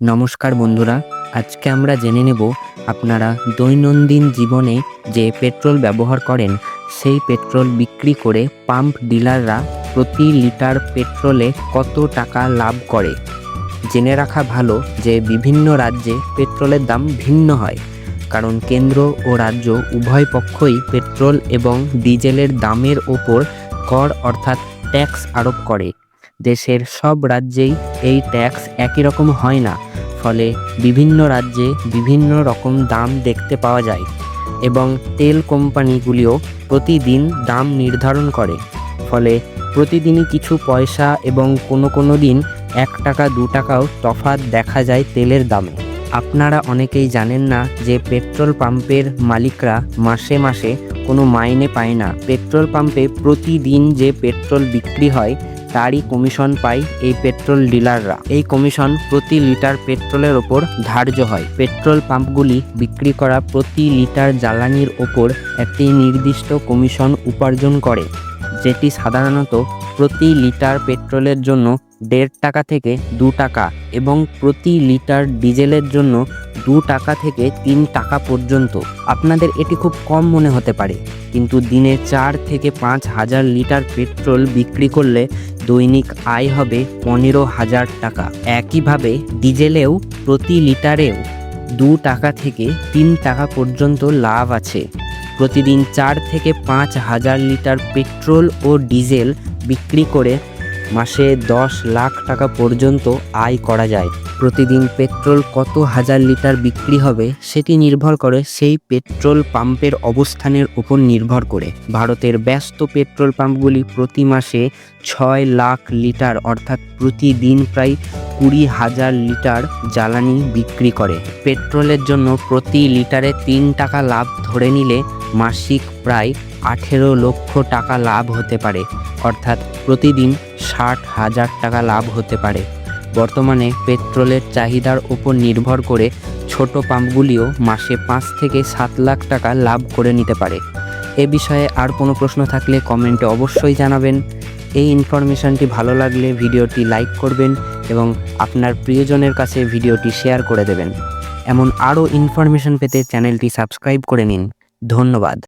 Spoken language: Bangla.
নমস্কার বন্ধুরা, আজকে আমরা জেনে নেব আপনারা দৈনন্দিন জীবনে যে পেট্রোল ব্যবহার করেন, সেই পেট্রোল বিক্রি করে পাম্প ডিলাররা প্রতি লিটার পেট্রোলে কত টাকা লাভ করে? জেনে রাখা ভালো যে বিভিন্ন রাজ্যে পেট্রোলের দাম ভিন্ন হয়, কারণ কেন্দ্র ও রাজ্য উভয় পক্ষই পেট্রোল এবং ডিজেলের দামের ওপর কর অর্থাৎ ট্যাক্স আরোপ করে। দেশের সব রাজ্যেই এই ট্যাক্স একই রকম হয় না। ফলে বিভিন্ন রাজ্যে বিভিন্ন রকম দাম দেখতে পাওয়া যায় এবং তেল কোম্পানিগুলিও প্রতিদিন দাম নির্ধারণ করে। ফলে প্রতিদিনই কিছু পয়সা এবং কোনো কোনো দিন এক টাকা, দু টাকাও তফাৎ দেখা যায় তেলের দামে। আপনারা অনেকেই জানেন না যে পেট্রোল পাম্পের মালিকরা মাসে মাসে কোনো মাইনে পায় না। পেট্রোল পাম্পে প্রতিদিন যে পেট্রোল বিক্রি হয় তারই কমিশন পায় এই পেট্রোল ডিলাররা। এই কমিশন প্রতি লিটার পেট্রোলের ওপর ধার্য হয়। পেট্রোল পাম্পগুলি বিক্রি করা প্রতি লিটার জ্বালানির ওপর একটি নির্দিষ্ট কমিশন উপার্জন করে, যেটি সাধারণত প্রতি লিটার পেট্রোলের জন্য দেড় টাকা থেকে দু টাকা এবং প্রতি লিটার ডিজেলের জন্য দু টাকা থেকে তিন টাকা পর্যন্ত। আপনাদের এটি খুব কম মনে হতে পারে, কিন্তু দিনে চার থেকে পাঁচ হাজার লিটার পেট্রোল বিক্রি করলে দৈনিক আয় হবে পনেরো হাজার টাকা। একইভাবে ডিজেলেও প্রতি লিটারেও দু টাকা থেকে তিন টাকা পর্যন্ত লাভ আছে। প্রতিদিন চার থেকে পাঁচ হাজার লিটার পেট্রোল ও ডিজেল বিক্রি করে মাসে দশ লাখ টাকা পর্যন্ত আয় করা যায়। প্রতিদিন পেট্রোল কত হাজার লিটার বিক্রি হবে সেটি নির্ভর করে সেই পেট্রোল পাম্পের অবস্থানের উপর নির্ভর করে। ভারতের ব্যস্ত পেট্রোল পাম্পগুলি প্রতি মাসে ছয় লাখ লিটার অর্থাৎ প্রতিদিন প্রায় কুড়ি হাজার লিটার জ্বালানি বিক্রি করে। পেট্রোলের জন্য প্রতি লিটারে তিন টাকা লাভ ধরে নিলে মাসিক প্রায় আঠেরো লক্ষ টাকা লাভ হতে পারে। অর্থাৎ প্রতিদিন ষাট হাজার টাকা লাভ হতে পারে। বর্তমানে পেট্রোলের চাহিদার উপর নির্ভর করে ছোট পাম্পগুলিও মাসে পাঁচ থেকে সাত লাখ টাকা লাভ করে নিতে পারে। এ বিষয়ে আর কোনো প্রশ্ন থাকলে কমেন্টে অবশ্যই জানাবেন। এই ইনফরমেশনটি ভালো লাগলে ভিডিওটি লাইক করবেন এবং আপনার প্রিয়জনের কাছে ভিডিওটি শেয়ার করে দেবেন। এমন আরও ইনফরমেশন পেতে চ্যানেলটি সাবস্ক্রাইব করে নিন। ধন্যবাদ।